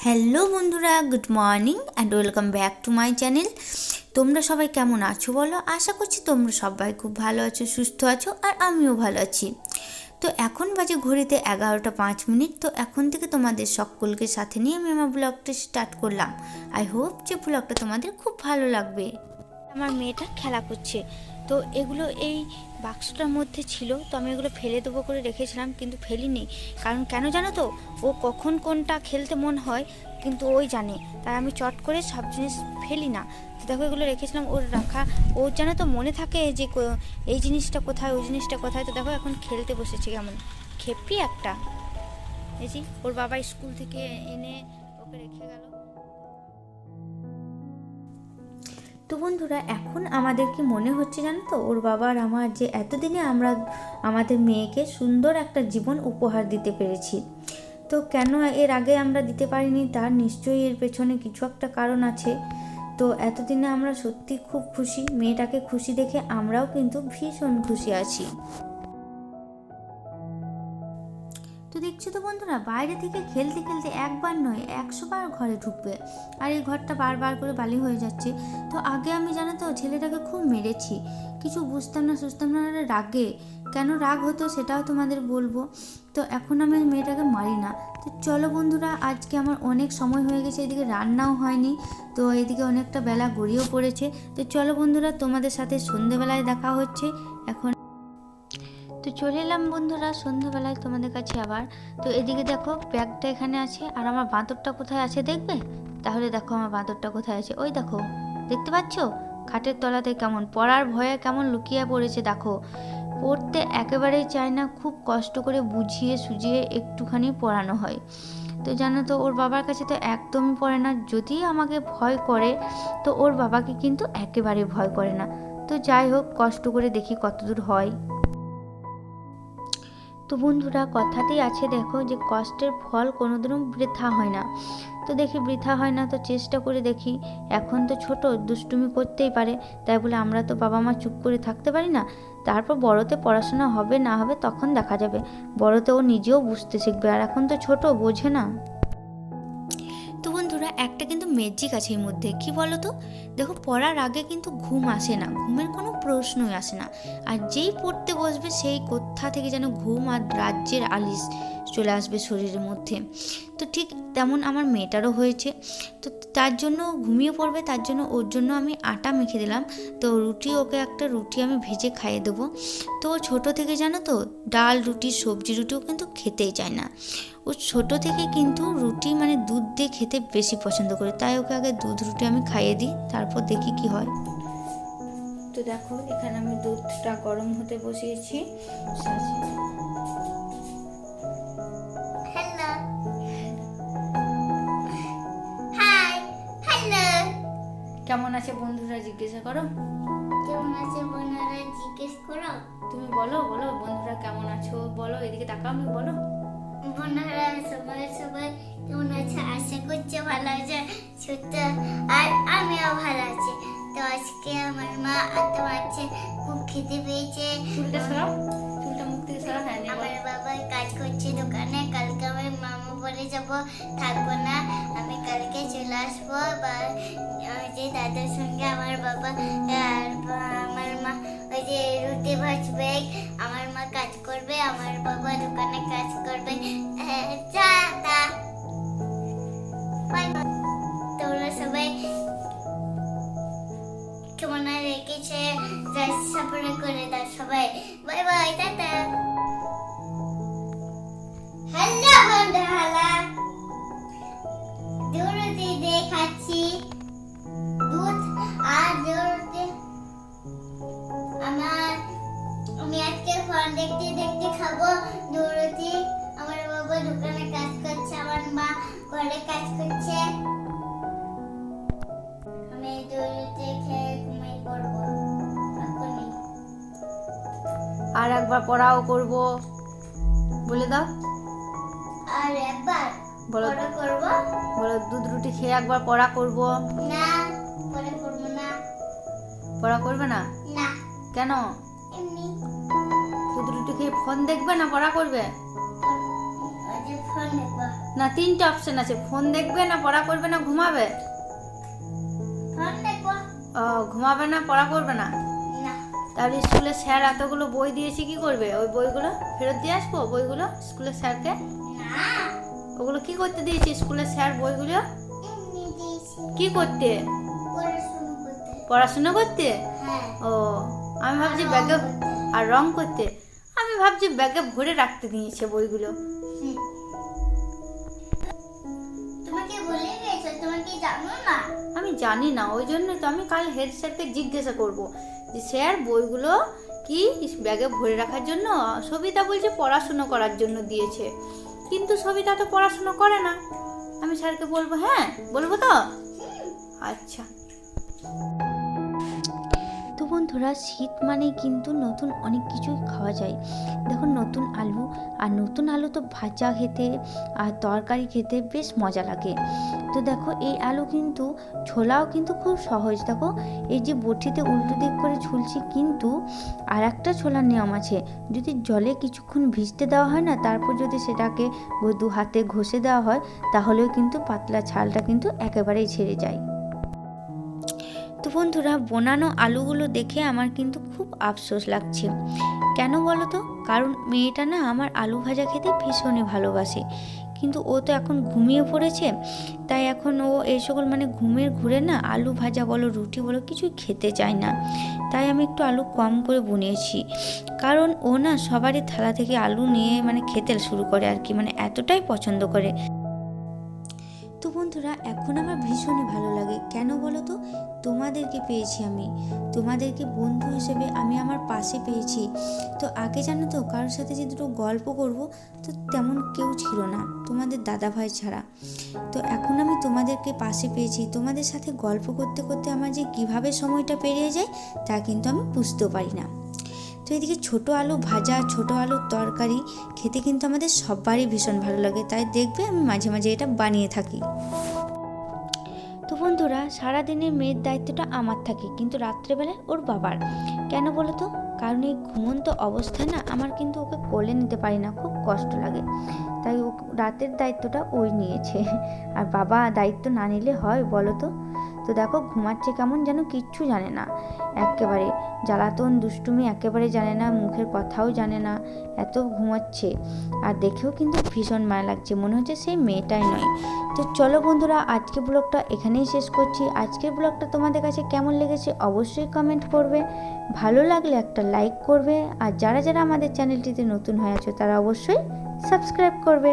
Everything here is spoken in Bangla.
হ্যালো বন্ধুরা good morning and welcome back to my channel তোমরা সবাই কেমন আছো বলো? আশা করছি তোমরা সবাই খুব ভালো আছো, সুস্থ আছো আর আমিও ভালো আছি। তো এখন বাজে ঘড়িতে এগারোটা পাঁচ মিনিট, তো এখন থেকে তোমাদের সকলকে সাথে নিয়ে আমি আমার ব্লগটা স্টার্ট করলাম। আই হোপ যে ব্লগটা তোমাদের খুব ভালো লাগবে। আমার মেয়েটা খেলা করছে। তো এগুলো এই বাক্সটার মধ্যে ছিল, তো আমি এগুলো ফেলে দেবো করে রেখেছিলাম, কিন্তু ফেলিনি। কারণ কেন জানো তো, ও কখন কোনটা খেলতে মন হয়, কিন্তু ওই জানে। তাই আমি চট করে সব জিনিস ফেলি না। তো দেখো এগুলো রেখেছিলাম, ওর রাখা। ওর জানো তো মনে থাকে যে এই জিনিসটা কোথায়, ওই জিনিসটা কোথায়? তো দেখো এখন খেলতে বসেছে কেমন। খেপি একটা। এই ওর বাবা স্কুল থেকে এনে ওকে রেখে গেল। তো বন্ধুরা, এখন আমাদের কি মনে হচ্ছে জানো তো? ওর বাবার আমার যে এতদিনে আমরা আমাদের মেয়েকে সুন্দর একটা জীবন উপহার দিতে পেরেছি। তো কেন এর আগে আমরা দিতে পারিনি? তার নিশ্চয়ই এর পেছনে কিছু একটা কারণ আছে। তো এতদিনে আমরা সত্যি খুব খুশি। মেয়েটাকে খুশি দেখে আমরাও কিন্তু ভীষণ খুশি আছি। তো বন্ধুরা, বাইরে থেকে খেলতে খেলতে একবার নয়, একশো বার ঘরে ঢুকবে। আর এই ঘরটা বারবার করে বালি হয়ে যাচ্ছে। তো আগে আমি জানো তো, ছেলেটাকে খুব মেরেছি। কিছু বুঝতাম না, সুঝতাম না রাগে। কেন রাগ হতো সেটাও তোমাদের বলব। তো এখন আমি মেয়েটাকে মারি না। তো চলো বন্ধুরা, আজকে আমার অনেক সময় হয়ে গেছে, এদিকে রান্নাও হয়নি। তো এদিকে অনেকটা বেলা গড়িয়েও পড়েছে। তো চলো বন্ধুরা, তোমাদের সাথে সন্ধেবেলায় দেখা হচ্ছে। এখন চলে এলাম বন্ধুরা, সন্ধ্যাবেলায় তোমাদের কাছে আবার। তো এদিকে দেখো, ব্যাগটা এখানে আছে, আর আমার বাঁদরটা কোথায় আছে দেখবে? তাহলে দেখো আমার বাঁদরটা কোথায় আছে। ওই দেখো, দেখতে পাচ্ছ? খাটের তলাতে কেমন, পড়ার ভয়ে কেমন লুকিয়ে পড়েছে, দেখো। পড়তে একেবারেই চায় না, খুব কষ্ট করে বুঝিয়ে সুঝিয়ে একটুখানি পড়ানো হয়। তো জানো তো, ওর বাবার কাছে তো একদমই পড়ে না, যদি আমাকে ভয় করে, তো ওর বাবাকে কিন্তু একেবারে ভয় করে না। তো যাই হোক, কষ্ট করে দেখি কতদূর হয়। তো বন্ধুরা, কথাতেই আছে দেখো যে কষ্টের ফল কোনোদিনও বৃথা হয় না। তো দেখি বৃথা হয় না তো চেষ্টা করে দেখি। এখন তো ছোট, দুষ্টুমি করতেই পারে। তাই বলে আমরা তো বাবা মা চুপ করে থাকতে পারি না। তারপর বড়তে পড়াশোনা হবে না হবে তখন দেখা যাবে। বড়তে ও নিজেও বুঝতে শিখবে। আর এখন তো ছোট, বোঝে না। তো বন্ধুরা, একটা কিন্তু ম্যাজিক আছে এর মধ্যে। কি বলো তো দেখো, পড়ার আগে কিন্তু ঘুম আসে না। ঘুমের কোনো প্রশ্নই আসে না। আর যেই পড়তে বসবে, সেই কোথা থেকে যেন ঘুম আর রাজ্যের আলিশ চলে আসবে শরীরের মধ্যে। তো ঠিক তেমন আমার মেয়েটারও হয়েছে। তো তার জন্য ঘুমিয়ে পড়বে, তার জন্য ওর জন্য আমি আটা মেখে দিলাম। তো রুটি, ওকে একটা রুটি আমি ভেজে খাইয়ে দেবো। তো ছোটো থেকে জানো তো, ডাল রুটি, সবজি রুটিও কিন্তু খেতেই চায় না। ও ছোট থেকে কিন্তু রুটি মানে দুধ দিয়ে খেতে বেশি পছন্দ করে। তাই ওকে আগে দুধ রুটি আমি খাইয়ে দিই তারপর দেখি কি হয়। তো দেখো এখানে আমি দুধটা গরম হতে বসিয়েছি. কেমন আছে বন্ধুরা জিজ্ঞাসা করো? কেমন আছে বোনেরা জিজ্ঞেস করো? তুমি বলো বলো বন্ধুরা কেমন আছো? বলো এদিকে তাকাও আমি বলো। বোনেরা সবাই সবাই কেমন আছে? আশা করছে ভালো আছে সত্য আর আমিও ভালো আছি। তো আজকে আমার মা আর তোমার আছে খুব খেতে পেয়েছে। চুলটা সরাও চুলটা মুখ থেকে সরাও হ্যাঁ আমার বাবা কাজ করছে দোকানে কালকে আমি মামু বলে যাব থাকব না আমি কালকে চলে আসব বা যে দাদার সঙ্গে আমার বাবা আর আমার মা ওই যে রুটি ভাজবে আমার মা কাজ করবে আমার বাবা দোকানে কাজ করবে। হ্যাঁ, টাটা ঘরে কাজ করছে। আমি খেয়ে পড়ব এখনই আর একবার পড়াও করব। বলে দাও। আর একবার বলো পরে করব? বলো দুধ রুটি খেয়ে একবার পড়া করব। না পরে করব না। পড়া করবে না? না। কেন? এমনি। দুধ রুটি খেয়ে ফোন দেখবে না পড়া করবে? না তিনটে অপশন আছে। ফোন দেখবে না পড়া করবে না ঘুমাবে? ও ঘুমাবে না পড়া করবে না? তাহলে স্কুলে স্যার এতগুলো বই দিয়েছে কি করবে? ওই বইগুলো ফেরত দিয়ে আসব? বইগুলো স্কুলের স্যারকে? ওগুলো কি করতে দিয়েছি স্কুলের স্যার বইগুলো? কি করতে? পড়াশোনা করতে। পড়াশোনা করতে? হ্যাঁ। ও আমি ভাবছি ব্যাগে আর রং করতে। আমি ভাবছি ব্যাগে ভরে রাখতে দিয়েছে বইগুলো। আমি জানি না ওই জন্য তো আমি কাল হেড স্যারকে জিজ্ঞাসা করব যে স্যার বইগুলো কি ব্যাগে ভরে রাখার জন্য? সবিতা বলছে পড়াশুনো করার জন্য দিয়েছে। কিন্তু সবিতা তো পড়াশুনো করে না। আমি স্যারকে বলব হ্যাঁ বলব তো? আচ্ছা। বন্ধুরা, শীত মানে কিন্তু নতুন অনেক কিছুই খাওয়া যায়। দেখো নতুন আলু আর নতুন আলু তো ভাজা খেতে আর তরকারি খেতে বেশ মজা লাগে। তো দেখো, এই আলু কিন্তু ছোলাও কিন্তু খুব সহজ। দেখো, এই যে বটিতে উল্টো দিক করে ঝুলছি কিন্তু আর একটা ছোলার নিয়ম আছে। যদি জলে কিছুক্ষণ ভিজতে দেওয়া হয় না, তারপর যদি সেটাকে দু হাতে ঘষে দেওয়া হয়, তাহলেও কিন্তু পাতলা ছালটা কিন্তু একেবারেই ছেড়ে যায়। তো বন্ধুরা, বোনানো আলুগুলো দেখে আমার কিন্তু খুব আফসোস লাগছে। কেন বলো তো? কারণ মেয়েটা না আমার আলু ভাজা খেতে ভীষণই ভালোবাসে। কিন্তু ও তো এখন ঘুমিয়ে পড়েছে, তাই এখন ও এই সকল মানে ঘুমের ঘুরে না আলু ভাজা বলো, রুটি বলো কিছুই খেতে চায় না। তাই আমি একটু আলু কম করে বুনিয়েছি কারণ ও না সবারই থালা থেকে আলু নিয়ে মানে খেতে শুরু করে আর কি মানে এতটাই পছন্দ করে। তো বন্ধুরা, এখন আমার ভীষণই ভালো লাগে। কেন বলো তো? তোমাদেরকে পেয়েছি আমি। তোমাদেরকে বন্ধু হিসেবে আমি আমার পাশে পেয়েছি। তো আগে জানো তো, কারোর সাথে যে দুটো গল্প করব, তো তেমন কেউ ছিল না, তোমাদের দাদা ভাই ছাড়া। তো এখন আমি তোমাদেরকে পাশে পেয়েছি। তোমাদের সাথে গল্প করতে করতে আমার যে কীভাবে সময়টা পেরিয়ে যায়, তা কিন্তু আমি বুঝতেও পারি না। এদিকে ছোট আলু ভাজা, ছোট আলুর তরকারি খেতে কিন্তু আমাদের সবারই ভীষণ ভালো লাগে। তাই দেখবে আমি মাঝে মাঝে এটা বানিয়ে থাকি। তো বন্ধুরা, সারাদিনের মেয়ের দায়িত্বটা আমার থাকে, কিন্তু রাত্রেবেলায় ওর বাবার। কেন বলো তো? কারণ এই ঘুমন্ত অবস্থায় না আমার কিন্তু ওকে কোলে নিতে পারি না, খুব কষ্ট লাগে। তাই ও রাতের দায়িত্বটা ওই নিয়েছে। আর বাবা দায়িত্ব না নিলে হয় বলো তো? তো দেখো, ঘুমাচ্ছে কেমন যেন কিচ্ছু জানে না। একেবারে জ্বালাতন দুষ্টুমি একেবারে জানে না, মুখের কথাও জানে না, এত ঘুমাচ্ছে। আর দেখেও কিন্তু ভীষণ মায়া লাগছে, মনে হচ্ছে সেই মেয়েটাই নয়। তো চলো বন্ধুরা আজকে ব্লগটা এখানেই শেষ করছি। আজকের ব্লগটা তোমাদের কাছে কেমন লেগেছে অবশ্যই কমেন্ট করবে। ভালো লাগলে একটা লাইক করবে। আর যারা যারা আমাদের চ্যানেলটিতে নতুন হয়ে আছো, তারা অবশ্যই সাবস্ক্রাইব করবে।